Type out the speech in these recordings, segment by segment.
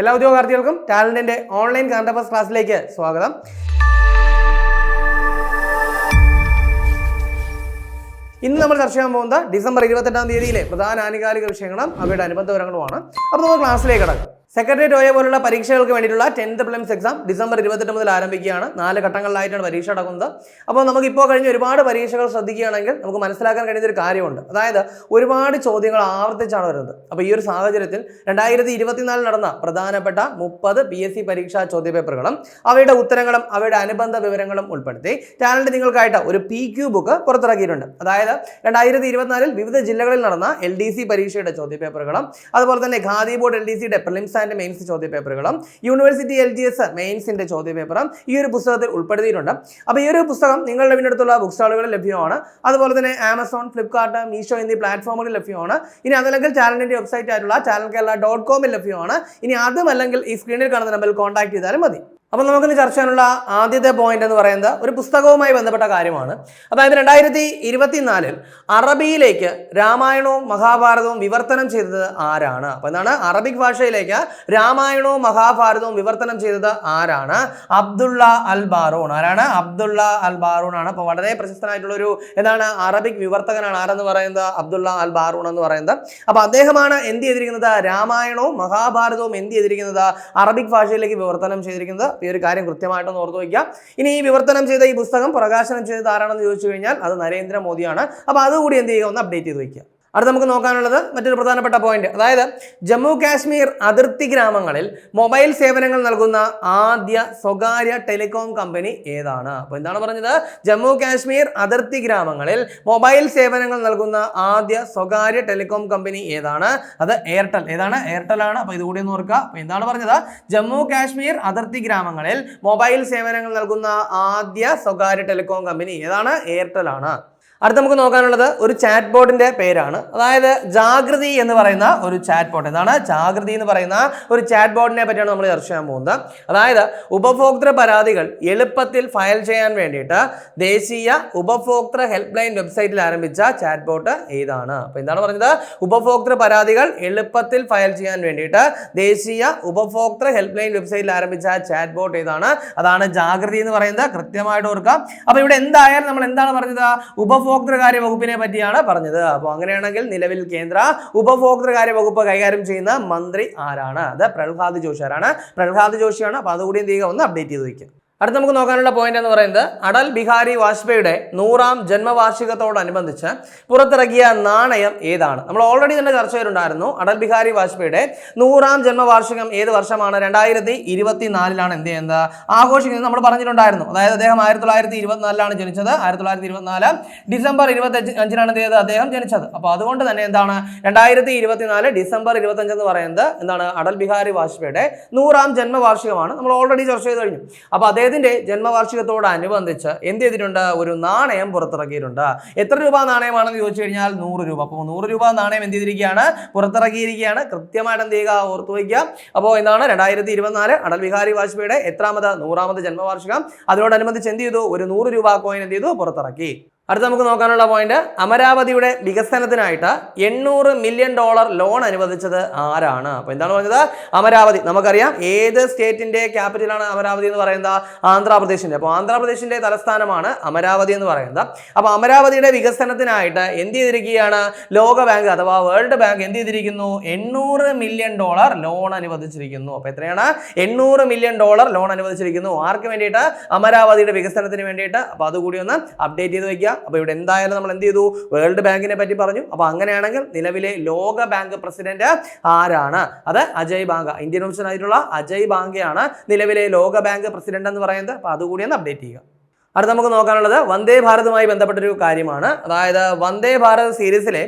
എല്ലാ ഉദ്യോഗാർത്ഥികൾക്കും ടാലന്റിന്റെ online current ക്ലാസ്സിലേക്ക് സ്വാഗതം. ഇന്ന് നമ്മൾ ചർച്ച ചെയ്യാൻ പോകുന്നത് ഡിസംബർ ഇരുപത്തെട്ടാം തീയതിയിലെ പ്രധാന ആനുകാലിക വിഷയങ്ങളും അവയുടെ അനുബന്ധ വിവരങ്ങളുമാണ്. അപ്പോൾ നമ്മൾ ക്ലാസ്സിലേക്ക് കിടക്കാം. സെക്രട്ടേറിയറ്റ് ഒയെ പോലുള്ള പരീക്ഷകൾക്ക് വേണ്ടിയിട്ടുള്ള ടെൻത്ത് പ്രിലിംസ് എക്സാം ഡിസംബർ ഇരുപത്തെട്ട് മുതൽ ആരംഭിക്കുകയാണ്. നാല് ഘട്ടങ്ങളിലായിട്ടാണ് പരീക്ഷ നടക്കുന്നത് അപ്പോൾ നമുക്ക് ഇപ്പോൾ കഴിഞ്ഞ് ഒരുപാട് പരീക്ഷകൾ ശ്രദ്ധിക്കുകയാണെങ്കിൽ നമുക്ക് മനസ്സിലാക്കാൻ കഴിയുന്ന ഒരു കാര്യമുണ്ട്. അതായത് ഒരുപാട് ചോദ്യങ്ങൾ ആവർത്തിച്ചാണ് വരുന്നത്. അപ്പോൾ ഈ ഒരു സാഹചര്യത്തിൽ രണ്ടായിരത്തി ഇരുപത്തിനാലിൽ നടന്ന പ്രധാനപ്പെട്ട മുപ്പത് പി എസ് സി പരീക്ഷാ ചോദ്യപേപ്പറുകളും അവയുടെ ഉത്തരങ്ങളും അവയുടെ അനുബന്ധ വിവരങ്ങളും ഉൾപ്പെടുത്തി ടാലന്റ് നിങ്ങൾക്കായിട്ട് ഒരു പി ക്യു ബുക്ക് പുറത്തിറക്കിയിട്ടുണ്ട്. അതായത് രണ്ടായിരത്തി ഇരുപത്തിനാലിൽ വിവിധ ജില്ലകളിൽ നടന്ന എൽ ഡി സി പരീക്ഷയുടെ ചോദ്യപേപ്പറുകളും അതുപോലെ തന്നെ ഖാദി ബോർഡ് എൽ ഡി സിയുടെ പ്രിലിംസ് മെയിൻസ് ചോദ്യപേപ്പറുകളും യൂണിവേഴ്സിറ്റി എൽ ജി എസ് മെയിൻസിന്റെ ചോദ്യപേപ്പറും ഈ ഒരു പുസ്തകത്തിൽ ഉൾപ്പെടുത്തിയിട്ടുണ്ട്. അപ്പോൾ ഈ ഒരു പുസ്തകം നിങ്ങളുടെ വീടിനടുത്തുള്ള ബുക്ക് സ്റ്റാളുകളിൽ ലഭ്യമാണ്. അതുപോലെ തന്നെ ആമസോൺ ഫ്ലിപ്കാർട്ട് മീഷോ എന്നീ പ്ലാറ്റ്ഫോമുകളിൽ ലഭ്യമാണ്. ഇനി അതല്ലെങ്കിൽ ചാനലിന്റെ വെബ്സൈറ്റ് ആയിട്ടുള്ള ചാനൽ കേരള ഡോട്ട് കോമിൽ ലഭ്യമാണ്. ഇനി അതുമല്ലെങ്കിൽ ഈ സ്ക്രീനിൽ കാണുന്ന നമ്പറിൽ കോൺടാക്ട് ചെയ്താലും മതി. അപ്പോൾ നമുക്കിന്ന് ചർച്ച ചെയ്യാനുള്ള ആദ്യത്തെ പോയിന്റ് എന്ന് പറയുന്നത് ഒരു പുസ്തകവുമായി ബന്ധപ്പെട്ട കാര്യമാണ്. അതായത് രണ്ടായിരത്തി ഇരുപത്തിനാലിൽ അറബിയിലേക്ക് രാമായണവും മഹാഭാരതവും വിവർത്തനം ചെയ്തത് ആരാണ്? അപ്പോൾ എന്താണ്? അറബിക് ഭാഷയിലേക്ക് രാമായണവും മഹാഭാരതവും വിവർത്തനം ചെയ്തത് ആരാണ്? അബ്ദുള്ള അൽ ബാറൂൺ. ആരാണ്? അബ്ദുള്ള അൽ ബാറൂൺ ആണ്. അപ്പോൾ വളരെ പ്രശസ്തനായിട്ടുള്ള ഒരു എന്താണ്? അറബിക് വിവർത്തകനാണ്. ആരെന്ന് പറയുന്നത്? അബ്ദുള്ള അൽ ബാറൂൺ എന്ന് പറയുന്നത്. അപ്പോൾ അദ്ദേഹമാണ് എന്ത് ചെയ്തിരിക്കുന്നത്? രാമായണവും മഹാഭാരതവും എന്ത് ചെയ്തിരിക്കുന്നത്? അറബിക് ഭാഷയിലേക്ക് വിവർത്തനം ചെയ്തിരിക്കുന്നത് ഈ ഒരു കാര്യം കൃത്യമായിട്ടൊന്ന് ഓർത്തു വയ്ക്കുക. ഇനി ഈ വിവർത്തനം ചെയ്ത ഈ പുസ്തകം പ്രകാശനം ചെയ്തത് ആരാണെന്ന് ചോദിച്ചു കഴിഞ്ഞാൽ അത് നരേന്ദ്രമോദിയാണ്. അപ്പോൾ അതുകൂടി എന്ത് ചെയ്യുക? ഒന്ന് അപ്ഡേറ്റ് ചെയ്ത് വയ്ക്കുക. അടുത്ത നമുക്ക് നോക്കാനുള്ളത് മറ്റൊരു പ്രധാനപ്പെട്ട പോയിന്റ് അതായത് ജമ്മു കാശ്മീർ അതിർത്തി ഗ്രാമങ്ങളിൽ മൊബൈൽ സേവനങ്ങൾ നൽകുന്ന ആദ്യ സ്വകാര്യ ടെലികോം കമ്പനി ഏതാണ്? അപ്പോൾ എന്താണ് പറഞ്ഞത്? ജമ്മു കാശ്മീർ അതിർത്തി ഗ്രാമങ്ങളിൽ മൊബൈൽ സേവനങ്ങൾ നൽകുന്ന ആദ്യ സ്വകാര്യ ടെലികോം കമ്പനി ഏതാണ്? അത് എയർടെൽ. ഏതാണ്? എയർടെൽ ആണ്. അപ്പോൾ ഇതുകൂടി ഒന്ന് ഓർക്കുക. അപ്പോൾ എന്താണ് പറഞ്ഞത്? ജമ്മു കാശ്മീർ അതിർത്തി ഗ്രാമങ്ങളിൽ മൊബൈൽ സേവനങ്ങൾ നൽകുന്ന ആദ്യ സ്വകാര്യ ടെലികോം കമ്പനി ഏതാണ്? എയർടെൽ ആണ്. അടുത്ത നമുക്ക് നോക്കാനുള്ളത് ഒരു ചാറ്റ് ബോർഡിന്റെ പേരാണ്. അതായത് ജാഗ്രതി എന്ന് പറയുന്ന ഒരു ചാറ്റ് ബോർഡ് എന്താണ്? ജാഗ്രതി എന്ന് പറയുന്ന ഒരു ചാറ്റ് ബോർഡിനെ പറ്റിയാണ് നമ്മൾ ചർച്ച ചെയ്യാൻ പോകുന്നത്. അതായത് ഉപഭോക്തൃ പരാതികൾ എളുപ്പത്തിൽ ഫയൽ ചെയ്യാൻ വേണ്ടിയിട്ട് ദേശീയ ഉപഭോക്തൃ ഹെൽപ്പ് ലൈൻ വെബ്സൈറ്റിൽ ആരംഭിച്ച ചാറ്റ് ബോട്ട് ഏതാണ്? അപ്പോൾ എന്താണ് പറഞ്ഞത്? ഉപഭോക്തൃ പരാതികൾ എളുപ്പത്തിൽ ഫയൽ ചെയ്യാൻ വേണ്ടിയിട്ട് ദേശീയ ഉപഭോക്തൃ ഹെൽപ്പ് ലൈൻ വെബ്സൈറ്റിൽ ആരംഭിച്ച ചാറ്റ് ബോട്ട് ഏതാണ്? അതാണ് ജാഗ്രതി എന്ന് പറയുന്നത്. കൃത്യമായിട്ട് ഓർക്കാം അപ്പോൾ ഇവിടെ എന്തായാലും നമ്മൾ എന്താണ് പറഞ്ഞത്? ഉപഭോക്തൃകാര്യ വകുപ്പിനെ പറ്റിയാണ് പറഞ്ഞത്. അപ്പോൾ അങ്ങനെയാണെങ്കിൽ നിലവിൽ കേന്ദ്ര ഉപഭോക്തൃകാര്യ വകുപ്പ് കൈകാര്യം ചെയ്യുന്ന മന്ത്രി ആരാണ്? അത് പ്രഹ്ലാദ് ജോഷി ആരാണ്? പ്രഹ്ലാദ് ജോഷിയാണ്. അപ്പോൾ അതുകൂടി എന്ത് ചെയ്യുക? ഒന്ന് അപ്ഡേറ്റ് ചെയ്ത് വയ്ക്കുക അടുത്ത നമുക്ക് നോക്കാനുള്ള പോയിന്റ് എന്ന് പറയുന്നത് അടൽ ബിഹാരി വാജ്പേയിയുടെ നൂറാം ജന്മവാർഷികത്തോടനുബന്ധിച്ച് പുറത്തിറക്കിയ നാണയം ഏതാണ്? നമ്മൾ ഓൾറെഡി തന്നെ ചർച്ച ചെയ്തിട്ടുണ്ടായിരുന്നു. അടൽ ബിഹാരി വാജ്പേയിയുടെ നൂറാം ജന്മവാർഷികം ഏത് വർഷമാണ്? രണ്ടായിരത്തി ഇരുപത്തിനാലിലാണ് എന്ത് ചെയ്യുന്നത്? ആഘോഷിക്കുന്നത് നമ്മൾ പറഞ്ഞിട്ടുണ്ടായിരുന്നു. അതായത് അദ്ദേഹം ആയിരത്തി തൊള്ളായിരത്തി ഇരുപത്തിനാലിലാണ് ജനിച്ചത്. ആയിരത്തി തൊള്ളായിരത്തി ഇരുപത്തിനാല് ഡിസംബർ ഇരുപത്തി അഞ്ചിനാണ് എന്ത് ചെയ്തത്? അദ്ദേഹം ജനിച്ചത്. അപ്പോൾ അതുകൊണ്ട് തന്നെ എന്താണ്? രണ്ടായിരത്തി ഇരുപത്തിനാല് ഡിസംബർ ഇരുപത്തഞ്ച് എന്ന് പറയുന്നത് എന്താണ്? അടൽ ബിഹാരി വാജ്പേയിയുടെ നൂറാം ജന്മവാർഷികമാണ്. നമ്മൾ ഓൾറെഡി ചർച്ച ചെയ്ത് കഴിഞ്ഞു. അപ്പോൾ അദ്ദേഹത്തിന്റെ ജന്മവാർഷികത്തോടനുബന്ധിച്ച് എന്ത് ചെയ്തിട്ടുണ്ട് ഒരു നാണയം പുറത്തിറക്കിയിട്ടുണ്ട്. എത്ര രൂപ നാണയമാണെന്ന് ചോദിച്ചു കഴിഞ്ഞാൽ നൂറ് രൂപ. അപ്പോൾ നൂറ് രൂപ നാണയം എന്ത് ചെയ്തിരിക്കുകയാണ് പുറത്തിറക്കിയിരിക്കുകയാണ്. കൃത്യമായിട്ട് എന്ത് ചെയ്യുക? ഓർത്തു വയ്ക്കുക. അപ്പോൾ എന്താണ് രണ്ടായിരത്തി ഇരുപത്തിനാല് അടൽ ബിഹാരി വാജ്പേയിയുടെ എത്രാമത് നൂറാമത് ജന്മവാർഷികം. അതിനോടനുബന്ധിച്ച് എന്ത് ചെയ്തു? ഒരു നൂറ് രൂപ കോയിൻ എന്ത് ചെയ്തു? പുറത്തിറക്കി. അടുത്ത നമുക്ക് നോക്കാനുള്ള പോയിന്റ് അമരാവതിയുടെ വികസനത്തിനായിട്ട് എണ്ണൂറ് മില്യൺ ഡോളർ ലോൺ അനുവദിച്ചത് ആരാണ്? അപ്പോൾ എന്താണ് പറഞ്ഞത്? അമരാവതി. നമുക്കറിയാം ഏത് സ്റ്റേറ്റിന്റെ ക്യാപിറ്റലാണ് അമരാവതി എന്ന് പറയുന്നത്? ആന്ധ്രാപ്രദേശിന്റെ. അപ്പോൾ ആന്ധ്രാപ്രദേശിന്റെ തലസ്ഥാനമാണ് അമരാവതി എന്ന് പറയുന്നത്. അപ്പോൾ അമരാവതിയുടെ വികസനത്തിനായിട്ട് എന്ത് ചെയ്തിരിക്കുകയാണ്? ലോക ബാങ്ക് അഥവാ വേൾഡ് ബാങ്ക് എന്ത് ചെയ്തിരിക്കുന്നു? എണ്ണൂറ് മില്യൺ ഡോളർ ലോൺ അനുവദിച്ചിരിക്കുന്നു. അപ്പോൾ എത്രയാണ്? എണ്ണൂറ് മില്യൺ ഡോളർ ലോൺ അനുവദിച്ചിരിക്കുന്നു. ആർക്ക് വേണ്ടിയിട്ട്? അമരാവതിയുടെ വികസനത്തിന് വേണ്ടിയിട്ട്. അപ്പോൾ അതുകൂടി ഒന്ന് അപ്ഡേറ്റ് ചെയ്ത് വയ്ക്കുക അപ്പോൾ ഇവിടെ എന്തായാലും നമ്മൾ എന്ത് ചെയ്തു? വേൾഡ് ബാങ്കിനെ പറ്റി പറഞ്ഞു. അപ്പോൾ അങ്ങനെയാണെങ്കിൽ നിലവിലെ ലോക ബാങ്ക് പ്രസിഡന്റ് ആരാണ്? അത് അജയ് ബാങ്ക. ഇന്ത്യൻ ഓഫീസർ ആയിട്ടുള്ള അജയ് ബാങ്കയാണ് നിലവിലെ ലോക ബാങ്ക് പ്രസിഡന്റ് എന്ന് പറയുന്നത്. അപ്പോൾ അതുകൂടി ഒന്ന് അപ്ഡേറ്റ് ചെയ്യുക. അടുത്ത നമുക്ക് നോക്കാനുള്ളത് വന്ദേ ഭാരതുമായി ബന്ധപ്പെട്ടൊരു കാര്യമാണ്. അതായത് വന്ദേ ഭാരത് സീരീസിലെ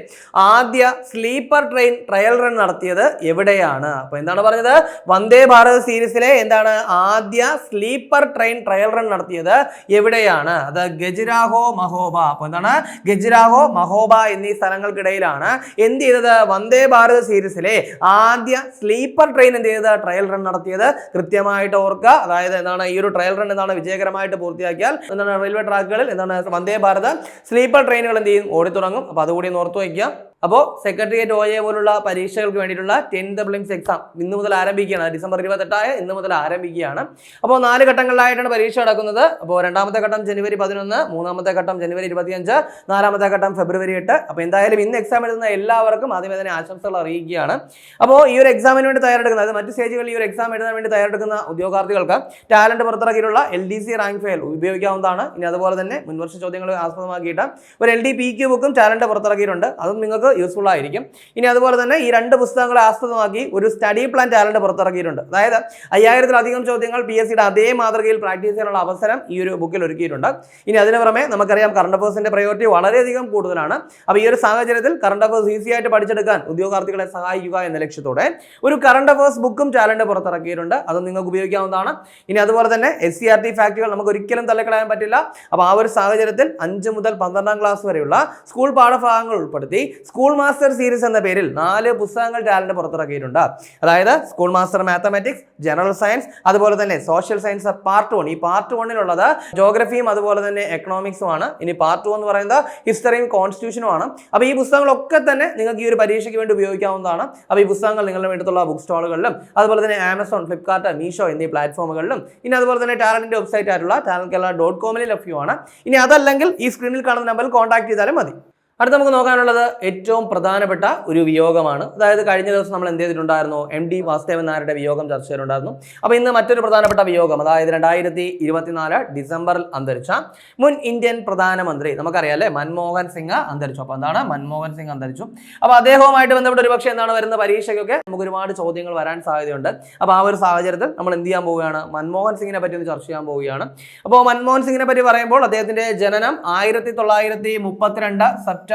ആദ്യ സ്ലീപ്പർ ട്രെയിൻ ട്രയൽ റൺ നടത്തിയത് എവിടെയാണ്? അപ്പോൾ എന്താണ് പറഞ്ഞത്? വന്ദേ ഭാരത് സീരീസിലെ എന്താണ് ആദ്യ സ്ലീപ്പർ ട്രെയിൻ ട്രയൽ റൺ നടത്തിയത് എവിടെയാണ്? അത് ഗജുരാഹോ മഹോബ. അപ്പോൾ എന്താണ്? ഗജുരാഹോ മഹോബ എന്നീ സ്ഥലങ്ങൾക്കിടയിലാണ് എന്ത് ചെയ്തത് വന്ദേ ഭാരത് സീരീസിലെ ആദ്യ സ്ലീപ്പർ ട്രെയിൻ എന്ത് ചെയ്തത്? ട്രയൽ റൺ നടത്തിയത്. കൃത്യമായിട്ട് ഓർക്കുക. അതായത് എന്താണ് ഈ ഒരു ട്രയൽ റൺ എന്താണ് വിജയകരമായിട്ട് പൂർത്തിയാക്കിയാൽ എന്താണ് റെയിൽവേ ട്രാക്കുകളിൽ എന്താണ് വന്ദേ ഭാരത്? സ്ലീപ്പർ ട്രെയിനുകൾ എന്ത് ചെയ്യും? ഓടിത്തുടങ്ങും. അപ്പോൾ അതുകൂടി ഒന്ന് ഓർത്ത് വയ്ക്കുക. അപ്പോൾ സെക്രട്ടേറിയറ്റ് ഒ എ പോലുള്ള പരീക്ഷകൾക്ക് വേണ്ടിയിട്ടുള്ള ടെൻത്ത് പ്ലിംസ് എക്സാം ഇന്ന് മുതൽ ആരംഭിക്കുകയാണ്. ഡിസംബർ ഇരുപത്തെട്ടായ ഇന്ന് മുതൽ ആരംഭിക്കുകയാണ്. അപ്പോൾ നാല് ഘട്ടങ്ങളിലായിട്ടാണ് പരീക്ഷ നടക്കുന്നത്. അപ്പോൾ രണ്ടാമത്തെ ഘട്ടം ജനുവരി പതിനൊന്ന് മൂന്നാമത്തെ ഘട്ടം ജനുവരി ഇരുപത്തിയഞ്ച് നാലാമത്തെ ഘട്ടം ഫെബ്രുവരി എട്ട്. അപ്പോൾ എന്തായാലും ഇന്ന് എക്സാം എഴുതുന്ന എല്ലാവർക്കും ആദ്യമേ തന്നെ ആശംസകൾ അറിയിക്കുകയാണ്. അപ്പോൾ ഈ ഒരു എക്സാമിന് വേണ്ടി തയ്യാറെടുക്കുന്ന അതായത് മറ്റ് സ്റ്റേജുകളിൽ ഈ ഒരു എക്സാം എഴുതാൻ വേണ്ടി തയ്യാറെടുക്കുന്ന ഉദ്യോഗാർത്ഥികൾക്ക് Talent പുറത്തിറക്കിയിട്ടുള്ള L D C rank file ഉപയോഗിക്കാവുന്നതാണ്. ഇനി അതുപോലെ തന്നെ മുൻവർഷ ചോദ്യങ്ങൾ ആസ്പദമാക്കിയിട്ട് ഒരു എൽ ഡി പി ക്യു ബുക്കും ടാലന്റ് പുറത്തിറക്കിയിട്ടുണ്ട്. അതും നിങ്ങൾക്ക് യൂസ്ഫുൾ ആയിരിക്കും. ഇനി അതുപോലെ തന്നെ ഈ രണ്ട് പുസ്തകങ്ങളെ ആസ്പദമാക്കി ഒരു സ്റ്റഡി പ്ലാൻ ടാലന്റ് പുറത്തിറക്കിയിട്ടുണ്ട്. അതായത് അയ്യായിരത്തിലധികം ചോദ്യങ്ങൾ പി എസ് സിയുടെ അതേ മാതൃകയിൽ പ്രാക്ടീസ് ചെയ്യാനുള്ള അവസരം ഈ ഒരു ബുക്കിൽ ഒരുക്കിയിട്ടുണ്ട്. ഇനി അതിന് പുറമെ നമുക്കറിയാം കറണ്ട് അഫേഴ്സിന്റെ പ്രയോറിറ്റി വളരെയധികം കൂടുതലാണ്. അപ്പോൾ ഈ ഒരു സാഹചര്യത്തിൽ കറണ്ട് അഫേഴ്സ് ഈസി ആയിട്ട് പഠിച്ചെടുക്കാൻ ഉദ്യോഗാർത്ഥികളെ സഹായിക്കുക എന്ന ലക്ഷ്യത്തോടെ ഒരു കറണ്ട് അഫേഴ്സ് ബുക്കും ടാലന്റ് പുറത്തിറക്കിയിട്ടുണ്ട്. അത് നിങ്ങൾക്ക് ഉപയോഗിക്കാവുന്നതാണ്. ഇനി അതുപോലെ തന്നെ എസ് സി ആർ ടി ഫാക്ടുകൾ നമുക്ക് ഒരിക്കലും തള്ളിക്കളയാൻ പറ്റില്ല. അപ്പോൾ ആ ഒരു സാഹചര്യത്തിൽ അഞ്ച് മുതൽ പന്ത്രണ്ടാം ക്ലാസ് വരെയുള്ള സ്കൂൾ പാഠഭാഗങ്ങൾ ഉൾപ്പെടുത്തി സ്കൂൾ മാസ്റ്റർ സീരീസ് എന്ന പേരിൽ നാല് പുസ്തകങ്ങൾ ടാലന്റ് പുറത്തിറക്കിയിട്ടുണ്ട്. അതായത് school master mathematics general science അതുപോലെ തന്നെ സോഷ്യൽ സയൻസ് പാർട്ട് വൺ ഈ പാർട്ട് വണ്ണിലുള്ളത് ജോഗ്രഫിയും അതുപോലെ തന്നെ എക്കണോമിക്സും ആണ്. ഇനി പാർട്ട് ടു എന്ന് പറയുന്നത് ഹിസ്റ്ററിയും കോൺസ്റ്റിറ്റ്യൂഷനും ആണ്. അപ്പോൾ ഈ പുസ്തകങ്ങളൊക്കെ തന്നെ നിങ്ങൾക്ക് ഈ ഒരു പരീക്ഷയ്ക്ക് വേണ്ടി ഉപയോഗിക്കാവുന്നതാണ്. അപ്പോൾ ഈ പുസ്തകങ്ങൾ നിങ്ങളുടെ വേണ്ടിയിട്ടുള്ള ബുക്ക് സ്റ്റാളുകളിലും അതുപോലെ തന്നെ ആമസോൺ ഫ്ലിപ്കാർട്ട് മീഷോ എന്നീ പ്ലാറ്റ്ഫോമുകളിലും ഇനി അതുപോലെ തന്നെ ടാലന്റിന്റെ വെബ്സൈറ്റ് ആയിട്ടുള്ള ടാലന്റ് കേരള ഡോട്ട് കോമിൽ ലഭ്യമാണ്. ഇനി അതല്ലെങ്കിൽ ഈ സ്ക്രീനിൽ കാണുന്ന നമ്പറിൽ കോൺടാക്ട് ചെയ്താലും മതി. അടുത്ത നമുക്ക് നോക്കാനുള്ളത് ഏറ്റവും പ്രധാനപ്പെട്ട ഒരു വിയോഗമാണ്. അതായത് കഴിഞ്ഞ ദിവസം നമ്മൾ എന്ത് ചെയ്തിട്ടുണ്ടായിരുന്നു? എം ഡി വാസുദേവൻ നായരുടെ വിയോഗം ചർച്ച ചെയ്തിട്ടുണ്ടായിരുന്നു. അപ്പോൾ ഇന്ന് മറ്റൊരു പ്രധാനപ്പെട്ട വിയോഗം അതായത് രണ്ടായിരത്തി ഇരുപത്തിനാല് ഡിസംബറിൽ അന്തരിച്ച മുൻ ഇന്ത്യൻ പ്രധാനമന്ത്രി നമുക്കറിയാം അല്ലേ? മൻമോഹൻ സിംഗ് അന്തരിച്ചു. അപ്പോൾ എന്താണ്? മൻമോഹൻ സിംഗ് അന്തരിച്ചു. അപ്പോൾ അദ്ദേഹവുമായിട്ട് ബന്ധപ്പെട്ട് ഒരുപക്ഷെ എന്താണ് വരുന്ന പരീക്ഷയ്ക്കൊക്കെ നമുക്ക് ഒരുപാട് ചോദ്യങ്ങൾ വരാൻ സാധ്യതയുണ്ട്. അപ്പോൾ ആ ഒരു സാഹചര്യത്തിൽ നമ്മൾ എന്ത് ചെയ്യാൻ പോവുകയാണ്? മൻമോഹൻ സിംഗിനെ പറ്റി ഒന്ന് ചർച്ച ചെയ്യാൻ പോവുകയാണ്. അപ്പോൾ മൻമോഹൻ സിംഗിനെ പറ്റി പറയുമ്പോൾ അദ്ദേഹത്തിന്റെ ജനനം ആയിരത്തി തൊള്ളായിരത്തി മുപ്പത്തിരണ്ട് സെപ്റ്റംബർ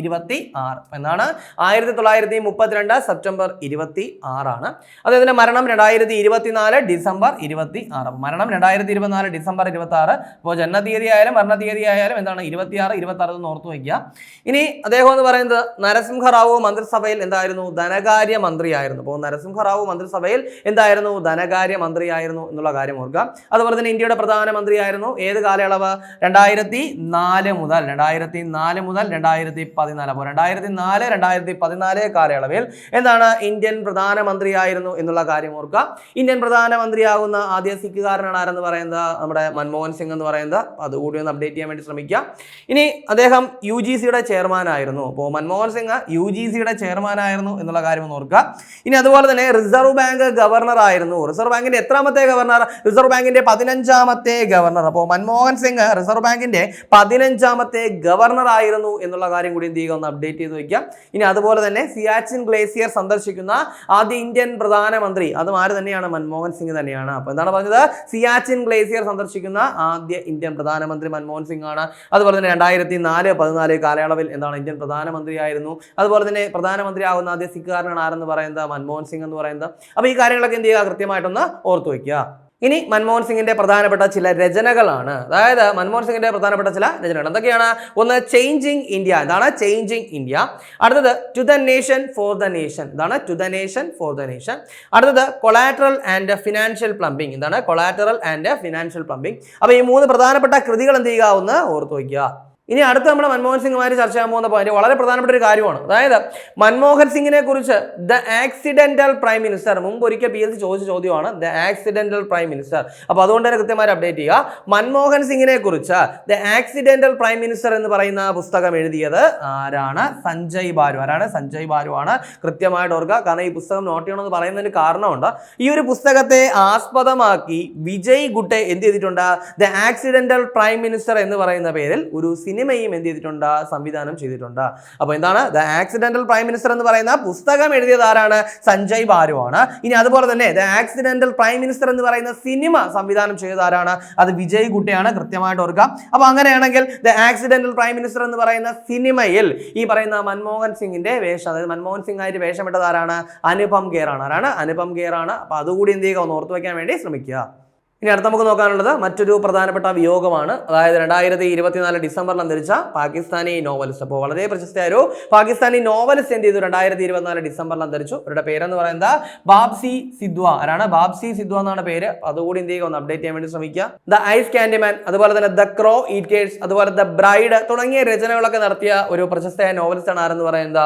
ഇരുപത്തി ആറ് എന്നാണ്. ആയിരത്തി തൊള്ളായിരത്തി മുപ്പത്തിരണ്ട് സെപ്റ്റംബർ ഇരുപത്തി ആറാണ്. അദ്ദേഹത്തിന്റെ മരണം രണ്ടായിരത്തി ഇരുപത്തിനാല് ഡിസംബർ ഇരുപത്തി ആറ്. മരണം രണ്ടായിരത്തി ഇരുപത്തിനാല് ഡിസംബർ ഇരുപത്തി ആറ് അപ്പോൾ ജനനതീയതി ആയാലും മരണതീയതി ആയാലും എന്താണ് ഇരുപത്തി ആറ് ഇരുപത്തി ആറ് എന്ന് ഓർത്ത് വയ്ക്കുക. ഇനി അദ്ദേഹം എന്ന് പറയുന്നത് നരസിംഹറാവു മന്ത്രിസഭയിൽ എന്തായിരുന്നു? ധനകാര്യ മന്ത്രിയായിരുന്നു. അപ്പോൾ നരസിംഹറാവു മന്ത്രിസഭയിൽ എന്തായിരുന്നു? ധനകാര്യ മന്ത്രിയായിരുന്നു എന്നുള്ള കാര്യം ഓർക്കുക. അതുപോലെ തന്നെ ഇന്ത്യയുടെ പ്രധാനമന്ത്രിയായിരുന്നു. ഏത് കാലയളവ്? രണ്ടായിരത്തി നാല് മുതൽ രണ്ടായിരത്തി നാല് മുതൽ രണ്ടായിരത്തി പതിനാല് അപ്പോൾ രണ്ടായിരത്തി നാല് രണ്ടായിരത്തി പതിനാല് കാലയളവിൽ എന്താണ് ഇന്ത്യൻ പ്രധാനമന്ത്രിയായിരുന്നു എന്നുള്ള കാര്യം ഓർക്കുക. ഇന്ത്യൻ പ്രധാനമന്ത്രിയാകുന്ന ആദ്യ സിഖുകാരനാണ് ആരെന്ന് പറയുന്നത്? നമ്മുടെ മൻമോഹൻ സിംഗ് എന്ന് പറയുന്നത്. അതുകൂടി ഒന്ന് അപ്ഡേറ്റ് ചെയ്യാൻ വേണ്ടി ശ്രമിക്കുക. ഇനി അദ്ദേഹം യു ജി സിയുടെ ചെയർമാൻ ആയിരുന്നു അപ്പോൾ മൻമോഹൻ സിംഗ് യു ജി സിയുടെ ചെയർമാൻ ആയിരുന്നു എന്നുള്ള കാര്യം ഒന്ന് ഓർക്കുക. ഇനി അതുപോലെ തന്നെ റിസർവ് ബാങ്ക് ഗവർണർ ആയിരുന്നു. റിസർവ് ബാങ്കിന്റെ എത്രാമത്തെ ഗവർണർ? റിസർവ് ബാങ്കിന്റെ പതിനഞ്ചാമത്തെ ഗവർണർ. അപ്പോൾ മൻമോഹൻ സിംഗ് റിസർവ് ബാങ്കിന്റെ പതിനഞ്ചാമത്തെ ഗവർണർ ആയിരുന്നു എന്നുള്ള കാര്യം കൂടി എന്ത് ചെയ്യുക ഒന്ന് അപ്ഡേറ്റ് ചെയ്ത് വയ്ക്കുക ഇനി അതുപോലെ തന്നെ സിയാച്ചിൻ ഗ്ലേസിയർ സന്ദർശിക്കുന്ന ആദ്യ ഇന്ത്യൻ പ്രധാനമന്ത്രി അതും ആര് തന്നെയാണ്? മൻമോഹൻ സിംഗ് തന്നെയാണ്. അപ്പോൾ എന്താണ് പറഞ്ഞത്? സിയാച്ചിൻ ഗ്ലേസിയർ സന്ദർശിക്കുന്ന ആദ്യ ഇന്ത്യൻ പ്രധാനമന്ത്രി മൻമോഹൻ സിംഗ് ആണ് അതുപോലെ തന്നെ രണ്ടായിരത്തി നാല് പതിനാല് കാലയളവിൽ എന്താണ് ഇന്ത്യൻ പ്രധാനമന്ത്രിയായിരുന്നു. അതുപോലെ തന്നെ പ്രധാനമന്ത്രി ആകുന്ന ആദ്യ സിഖുകാരനാണ് ആരെന്ന് പറയുന്നത്? മൻമോഹൻ സിംഗ് എന്ന് പറയുന്നത്. അപ്പോൾ ഈ കാര്യങ്ങളൊക്കെ എന്ത് ചെയ്യുക? കൃത്യമായിട്ടൊന്ന് ഓർത്തു വയ്ക്കുക ഇനി മൻമോഹൻ സിംഗിന്റെ പ്രധാനപ്പെട്ട ചില രചനകളാണ്. അതായത് മൻമോഹൻ സിംഗിന്റെ പ്രധാനപ്പെട്ട ചില രചനകൾ. എന്തൊക്കെയാണ്? ഒന്ന് ചേഞ്ചിങ് ഇന്ത്യ ഇതാണ് ചേഞ്ചിങ് ഇന്ത്യ അടുത്തത് to the nation for the nation ഇതാണ് to the nation for the nation അടുത്തത് കൊളാറ്ററൽ ആൻഡ് ഫിനാൻഷ്യൽ പ്ലംബിംഗ് ഇതാണ് കൊളാറ്ററൽ ആൻഡ് ഫിനാൻഷ്യൽ പ്ലംബിംഗ് അപ്പോൾ ഈ മൂന്ന് പ്രധാനപ്പെട്ട കൃതികൾ എന്ത് ചെയ്യുക? ഒന്ന് ഓർത്തു വയ്ക്കുക. ഇനി അടുത്ത നമ്മൾ മൻമോഹൻ സിംഗുമായി ചർച്ച ചെയ്യാൻ പോകുന്ന പോയിന്റ് വളരെ പ്രധാനപ്പെട്ട ഒരു കാര്യമാണ്. അതായത് മൻമോഹൻ സിംഗിനെ കുറിച്ച് ദ ആക്സിഡന്റൽ പ്രൈം മിനിസ്റ്റർ മുമ്പ് ഒരിക്കൽ പി എസ് ചോദിച്ച ചോദ്യമാണ് ദ ആക്സിഡന്റൽ പ്രൈം മിനിസ്റ്റർ അപ്പോൾ അതുകൊണ്ട് തന്നെ കൃത്യമായി അപ്ഡേറ്റ് ചെയ്യുക. മൻമോഹൻ സിംഗിനെ കുറിച്ച് ദ ആക്സിഡന്റൽ പ്രൈം മിനിസ്റ്റർ എന്ന് പറയുന്ന പുസ്തകം എഴുതിയത് ആരാണ്? സഞ്ജയ് ബാരു. ആരാണ്? സഞ്ജയ് ബാരു ആണ്. കൃത്യമായിട്ട് ഓർക്കുക. കാരണം ഈ പുസ്തകം നോട്ട് ചെയ്യണമെന്ന് പറയുന്നതിന് കാരണമുണ്ട്. ഈ ഒരു പുസ്തകത്തെ ആസ്പദമാക്കി വിജയ് ഗുട്ടെ എന്ത് ചെയ്തിട്ടുണ്ട്? ദ ആക്സിഡന്റൽ പ്രൈം മിനിസ്റ്റർ എന്ന് പറയുന്ന പേരിൽ ഒരു സിനിമയും എന്ത് ചെയ്തിട്ടുണ്ട്? സംവിധാനം ചെയ്തിട്ടുണ്ട്. അപ്പോൾ എന്താണ്? ദ ആക്സിഡന്റൽ പ്രൈം മിനിസ്റ്റർ എന്ന് പറയുന്ന പുസ്തകം എഴുതിയത് ആരാണ്? സഞ്ജയ് ബാരു ആണ്. ഇനി അതുപോലെ തന്നെ ദ ആക്സിഡന്റൽ പ്രൈം മിനിസ്റ്റർ എന്ന് പറയുന്ന സിനിമ സംവിധാനം ചെയ്തത് ആരാണ്? അത് വിജയ് കുട്ടിയാണ് കൃത്യമായിട്ട് ഓർക്കുക. അപ്പോൾ അങ്ങനെയാണെങ്കിൽ ദ ആക്സിഡന്റൽ പ്രൈം മിനിസ്റ്റർ എന്ന് പറയുന്ന സിനിമയിൽ ഈ പറയുന്ന മൻമോഹൻ സിംഗിന്റെ വേഷം അതായത് മൻമോഹൻ സിംഗ് ആയിട്ട് വേഷമിട്ടത് ആരാണ്? അനുപം ആണ്. ആരാണ്? അനുപം ആണ്. അപ്പോൾ അതുകൂടി എന്ത് ചെയ്യുക? ഒന്ന് ഓർത്തു വയ്ക്കാൻ വേണ്ടി ശ്രമിക്കുക. ഇനി അടുത്ത നമുക്ക് നോക്കാനുള്ളത് മറ്റൊരു പ്രധാനപ്പെട്ട വിയോഗമാണ്. അതായത് രണ്ടായിരത്തി ഇരുപത്തിനാല് ഡിസംബറിൽ അന്തരിച്ച പാകിസ്ഥാനി നോവലിസ്റ്റ് അപ്പോൾ വളരെ പ്രശസ്തയായ ഒരു പാകിസ്ഥാനി നോവലിസ്റ്റ് എന്ത് ചെയ്തു? രണ്ടായിരത്തി ഇരുപത്തിനാല് ഡിസംബറിൽ അന്തരിച്ചു. ഇവരുടെ പേരെന്ന് പറയുന്നത് ബാബ്സി സിദ്വ. ആരാണ്? ബാബ്സി സിദ്വ എന്നാണ് പേര്. അതുകൂടി എന്ത് ചെയ്യുക? ഒന്ന് അപ്ഡേറ്റ് ചെയ്യാൻ വേണ്ടി ശ്രമിക്കുക. ദ ഐസ് കാൻഡിമാൻ അതുപോലെ തന്നെ ദ ക്രോ ഈറ്റേഴ്സ് അതുപോലെ ദ ബ്രൈഡ് തുടങ്ങിയ രചനകളൊക്കെ നടത്തിയ ഒരു പ്രശസ്തയായ നോവലിസ്റ്റാണ് ആരെന്ന് പറയുന്നത്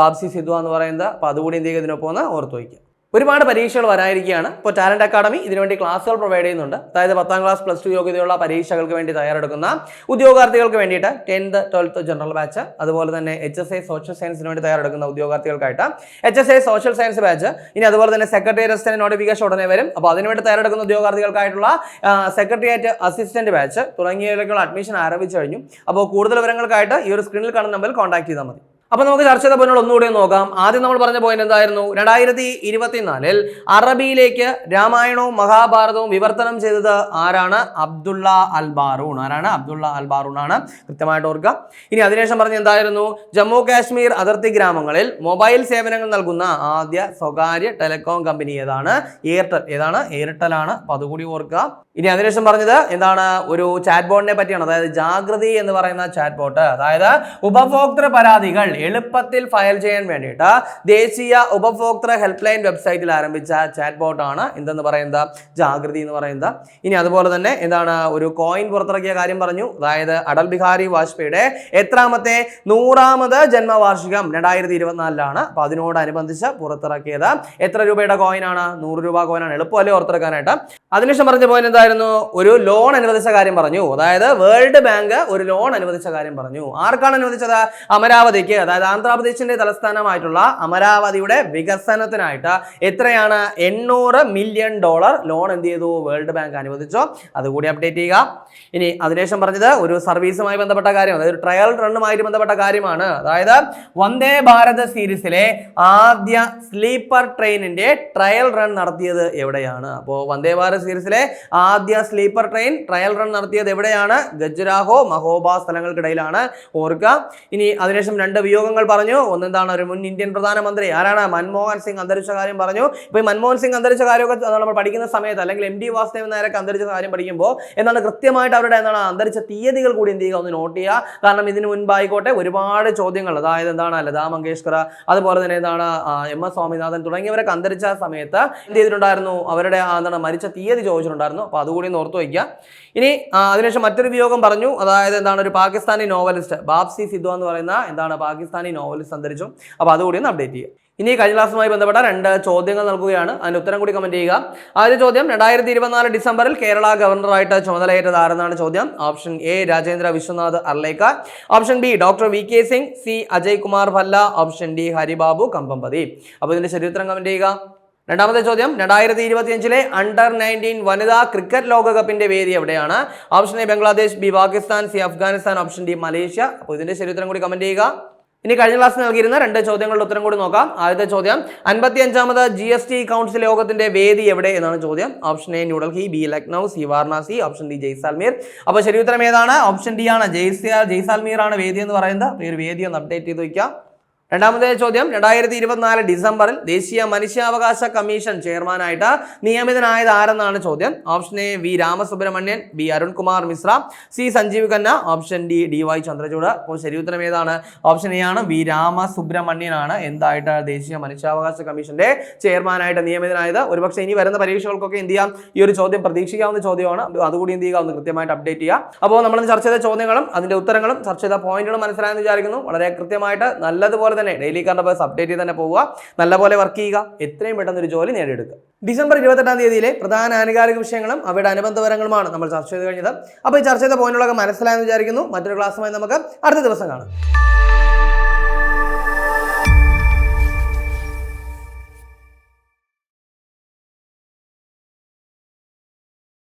ബാബ്സി സിദ്വ എന്ന് പറയുന്നത്. അപ്പോൾ അതുകൂടി എന്ത് ചെയ്യുക? ഇതിനൊപ്പം ഒന്ന് ഓർത്ത് വയ്ക്കുക. ഒരുപാട് പരീക്ഷകൾ വരാനിരിക്കുകയാണ്. ഇപ്പോൾ ടാലന്റ് അക്കാഡമി ഇതിനുവേണ്ടി ക്ലാസ്സുകൾ പ്രൊവൈഡ് ചെയ്യുന്നുണ്ട്. അതായത് പത്താം ക്ലാസ് പ്ലസ് ടു യോഗ്യതയുള്ള പരീക്ഷകൾക്ക് വേണ്ടി തയ്യാറെടുക്കുന്ന ഉദ്യോഗാർത്ഥികൾക്ക് വേണ്ടിയിട്ട് ടെൻത്ത് ട്വൽത്ത് ജനറൽ ബാച്ച് അതുപോലെ തന്നെ എച്ച് എസ് ഐ സോഷ്യൽ സയൻസിന് വേണ്ടി തയ്യാറെടുക്കുന്ന ഉദ്യോഗാർത്ഥികൾക്കായിട്ട് H S I social science batch ഇനി അതുപോലെ തന്നെ സെക്രട്ടറി അസിസ്റ്റന്റ് നോട്ടിഫിക്കേഷൻ ഉടനെ വരും. അപ്പോൾ അതിനുവേണ്ടി തയ്യാറെടുക്കുന്ന ഉദ്യോഗാർത്ഥികൾക്കായിട്ടുള്ള സെക്രട്ടേറിയറ്റ് അസിസ്റ്റന്റ് ബാച്ച് തുടങ്ങിയവയ്ക്കുള്ള അഡ്മിഷൻ ആരംഭിച്ചു കഴിഞ്ഞു. അപ്പോൾ കൂടുതൽ വിവരങ്ങൾക്കായിട്ട് ഈ ഒരു സ്ക്രീനിൽ കാണുന്ന നമ്പറിൽ കോൺടാക്ട് ചെയ്താൽ മതി. അപ്പൊ നമുക്ക് ചർച്ച ചെയ്ത പോയിന്റുകൾ ഒന്നുകൂടി നോക്കാം. ആദ്യം നമ്മൾ പറഞ്ഞ പോയിന്റ് എന്തായിരുന്നു? രണ്ടായിരത്തി ഇരുപത്തിനാലിൽ അറബിയിലേക്ക് രാമായണവും മഹാഭാരതവും വിവർത്തനം ചെയ്തത് ആരാണ്? അബ്ദുള്ള അൽ ബാറൂൺ ആരാണ്? അബ്ദുള്ള അൽ ബാറൂൺ ആണ്. കൃത്യമായിട്ട് ഓർക്കുക. ഇനി അതിനുശേഷം പറഞ്ഞ എന്തായിരുന്നു? ജമ്മു കാശ്മീർ അതിർത്തി ഗ്രാമങ്ങളിൽ മൊബൈൽ സേവനങ്ങൾ നൽകുന്ന ആദ്യ സ്വകാര്യ ടെലികോം കമ്പനി ഏതാണ്? എയർടെൽ. ഏതാണ്? എയർടെൽ ആണ്. അപ്പൊ അതുകൂടി ഓർക്കുക. ഇനി അതിനുശേഷം പറഞ്ഞത് എന്താണ്? ഒരു ചാറ്റ് ബോട്ടിനെ പറ്റിയാണ്. അതായത് ജാഗ്രതി എന്ന് പറയുന്ന ചാറ്റ് ബോട്ട് അതായത് ഉപഭോക്തൃ പരാതികൾ എളുപ്പത്തിൽ ഫയൽ ചെയ്യാൻ വേണ്ടിയിട്ട് ദേശീയ ഉപഭോക്തൃ ഹെൽപ്പ് ലൈൻ വെബ്സൈറ്റിൽ ആരംഭിച്ച ചാറ്റ് ബോട്ടാണ് എന്തെന്ന് പറയുന്നത്? ജാഗ്രതി എന്ന് പറയുന്നത്. ഇനി അതുപോലെ തന്നെ എന്താണ്? ഒരു കോയിൻ പുറത്തിറക്കിയ കാര്യം പറഞ്ഞു. അതായത് അടൽ ബിഹാരി വാജ്പേയിയുടെ എത്രാമത്തെ നൂറാമത് ജന്മവാർഷികം രണ്ടായിരത്തി ഇരുപത്തിനാലിലാണ് അപ്പൊ അതിനോടനുബന്ധിച്ച് പുറത്തിറക്കിയത് എത്ര രൂപയുടെ കോയിനാണ് നൂറ് രൂപ കോയിനാണ് എളുപ്പമല്ലേ ഓർത്തെടുക്കാനായിട്ട്? അതിനുശേഷം പറഞ്ഞ പോയിന്റ് എന്തായിരുന്നു? ഒരു ലോൺ അനുവദിച്ച കാര്യം പറഞ്ഞു. അതായത് വേൾഡ് ബാങ്ക് ഒരു ലോൺ അനുവദിച്ച കാര്യം പറഞ്ഞു. ആർക്കാണ് അനുവദിച്ചത്? അമരാവതിക്ക്. അതായത് ആന്ധ്രാപ്രദേശിന്റെ തലസ്ഥാനമായിട്ടുള്ള അമരാവതിയുടെ വികസനത്തിനായിട്ട് എത്രയാണ്? എണ്ണൂറ് മില്യൺ ഡോളർ ലോൺ എന്ത് ചെയ്തു? വേൾഡ് ബാങ്ക് അനുവദിച്ചോ. അതുകൂടി അപ്ഡേറ്റ് ചെയ്യുക. ഇനി അതിനുശേഷം പറഞ്ഞത് ഒരു സർവീസുമായി ബന്ധപ്പെട്ട കാര്യം. അതായത് ട്രയൽ റണ്ണുമായിട്ട് ബന്ധപ്പെട്ട കാര്യമാണ്. അതായത് വന്ദേ ഭാരത് സീരീസിലെ ആദ്യ സ്ലീപ്പർ ട്രെയിനിന്റെ ട്രയൽ റൺ നടത്തിയത് എവിടെയാണ്? അപ്പോൾ വന്ദേ ഭാരത് സീരീസിലെ ആദ്യ സ്ലീപ്പർ ട്രെയിൻ ട്രയൽ റൺ നടത്തിയത് എവിടെയാണ്? ഗജുരാഹോ മഹോബ സ്ഥലങ്ങൾക്കിടയിലാണ്. ഓർക്കുക. ഇനി അതിനുശേഷം രണ്ട് വിയോഗങ്ങൾ പറഞ്ഞു. ഒന്നെന്താണ് ഒരു മുൻ ഇന്ത്യൻ പ്രധാനമന്ത്രി? ആരാണ്? മൻമോഹൻ സിംഗ് അന്തരിച്ച കാര്യം പറഞ്ഞു. ഇപ്പോൾ ഈ മൻമോഹൻ സിംഗ് അന്തരിച്ച കാര്യമൊക്കെ നമ്മൾ പഠിക്കുന്ന സമയത്ത് അല്ലെങ്കിൽ എം ഡി വാസുദേവൻ നായരൊക്കെ അന്തരിച്ച കാര്യം പഠിക്കുമ്പോൾ എന്നാണ് കൃത്യമായിട്ട് അവരുടെ എന്താണ് അന്തരിച്ച തീയതികൾ കൂടി എന്ത് ചെയ്യുക? ഒന്ന് നോട്ട് ചെയ്യുക. കാരണം ഇതിന് മുൻപായിക്കോട്ടെ ഒരുപാട് ചോദ്യങ്ങൾ. അതായത് എന്താണ് ലതാ മങ്കേഷ്കർ അതുപോലെ തന്നെ എന്താണ് എം എസ് സ്വാമിനാഥൻ തുടങ്ങിയവരൊക്കെ അന്തരിച്ച സമയത്ത് എന്ത് ചെയ്തിട്ടുണ്ടായിരുന്നു? അവരുടെ എന്താണ് മരിച്ച തീയതി ചോദിച്ചിട്ടുണ്ടായിരുന്നു. അപ്പോൾ അതുകൂടി ഒന്ന് ഓർത്ത് വയ്ക്കുക. ഇനി അതിനുശേഷം മറ്റൊരു വിയോഗം പറഞ്ഞു. അതായത് എന്താണ് ഒരു പാകിസ്ഥാനി നോവലിസ്റ്റ് ബാബ്സി സിദ്ധു എന്ന് പറയുന്ന എന്താണ് പാകിസ്ഥാനി നോവലിസ്റ്റ് അന്തരിച്ചു. അപ്പോൾ അതുകൂടി ഒന്ന് അപ്ഡേറ്റ് ചെയ്യുക. ഇനി കഴിഞ്ഞ ക്ലാസ്സുമായി ബന്ധപ്പെട്ട രണ്ട് ചോദ്യങ്ങൾ നൽകുകയാണ്. അതിന് ഉത്തരം കൂടി കമന്റ് ചെയ്യുക. ആദ്യ ചോദ്യം രണ്ടായിരത്തി ഇരുപത്തിനാല് ഡിസംബറിൽ കേരള ഗവർണറായിട്ട് ചുമതലയേറ്റത് ആരെന്നാണ് ചോദ്യം. Option A Rajendra Vishwanath Arlekar. Option B doctor V K Singh. C Ajay Kumar Bhalla. Option D Haribabu Kambhampati. അപ്പോൾ ഇതിന്റെ ശരിയുത്തരം കമന്റ് ചെയ്യുക. രണ്ടാമത്തെ ചോദ്യം രണ്ടായിരത്തി ഇരുപത്തിയഞ്ചിലെ അണ്ടർ നയന്റീൻ വനിതാ ക്രിക്കറ്റ് ലോകകപ്പിന്റെ വേദി എവിടെയാണ്? Option A Bangladesh B Pakistan C Afghanistan option D Malaysia. അപ്പോൾ ഇതിന്റെ ശരിയുത്തരം കൂടി കമന്റ് ചെയ്യുക. ഇനി കഴിഞ്ഞ ക്ലാസ് നൽകിയിരുന്ന രണ്ട് ചോദ്യങ്ങളുടെ ഉത്തരം കൂടി നോക്കാം. ആദ്യത്തെ ചോദ്യം അൻപത്തി അഞ്ചാമത് ജി എസ് ടി കൗൺസിൽ യോഗത്തിന്റെ വേദി എവിടെ എന്നാണ് ചോദ്യം. Option A New Delhi B Lucknow C Varanasi option D Jaisalmer. അപ്പോൾ ശരി ഉത്തരം ഏതാണ്? ഓപ്ഷൻ ഡി ആണ് ജയ്സാൽമീർ ആണ് വേദി എന്ന് പറയുന്നത്. ഈ ഒരു വേദി ഒന്ന് അപ്ഡേറ്റ് ചെയ്ത് വയ്ക്കാം രണ്ടാമത്തെ ചോദ്യം രണ്ടായിരത്തി ഇരുപത്തിനാല് ഡിസംബറിൽ ദേശീയ മനുഷ്യാവകാശ കമ്മീഷൻ ചെയർമാനായിട്ട് നിയമിതനായത് ആരെന്നാണ് ചോദ്യം? Option A V. Ramasubramanian B. Arunkumar Mishra C. Sanjeev Khanna option D D. Y. Chandrachud. അപ്പോൾ ശരിയുത്തരം ഏതാണ്? ഓപ്ഷൻ എ ആണ് വി. രാമസുബ്രഹ്മണ്യനാണ്. എന്തായിട്ട് ദേശീയ മനുഷ്യാവകാശ കമ്മീഷന്റെ ചെയർമാനായിട്ട് നിയമിതനായത്? ഒരുപക്ഷെ ഇനി വരുന്ന പരീക്ഷകൾക്കൊക്കെ എന്ത് ചെയ്യാം? ഈ ഒരു ചോദ്യം പ്രതീക്ഷിക്കാവുന്ന ചോദ്യമാണ്. അതുകൂടി എന്ത് ചെയ്യുക? ഒന്ന് കൃത്യമായിട്ട് അപ്ഡേറ്റ് ചെയ്യുക. അപ്പോൾ നമ്മൾ ചർച്ച ചെയ്ത ചോദ്യങ്ങളും അതിന്റെ ഉത്തരങ്ങളും ചർച്ച ചെയ്ത പോയിന്റുകളും മനസ്സിലായെന്ന് വിചാരിക്കുന്നു. വളരെ കൃത്യമായിട്ട് നല്ലതുപോലെ തന്നെ. ഡെയിലി കറണ്ട് അപ്ഡേറ്റ് ചെയ്ത് തന്നെ പോവുക. നല്ലപോലെ വർക്ക് ചെയ്യുക. എത്രയും പെട്ടെന്ന് ഒരു ജോലി നേടിയെടുക്കുക. ഡിസംബർ ഇരുപത്തെട്ടാം തീയതിയിലെ പ്രധാന ആനുകാലിക വിഷയങ്ങളും അവയുടെ അനുബന്ധ പരങ്ങളുമാണ് നമ്മൾ ചർച്ച ചെയ്ത് കഴിഞ്ഞത്. അപ്പോൾ ഈ ചർച്ച ചെയ്ത പോയിന്റുകളൊക്കെ മനസ്സിലായെന്ന് വിചാരിക്കുന്നു. മറ്റൊരു ക്ലാസ്സുമായി നമുക്ക് അടുത്ത ദിവസം കാണാം.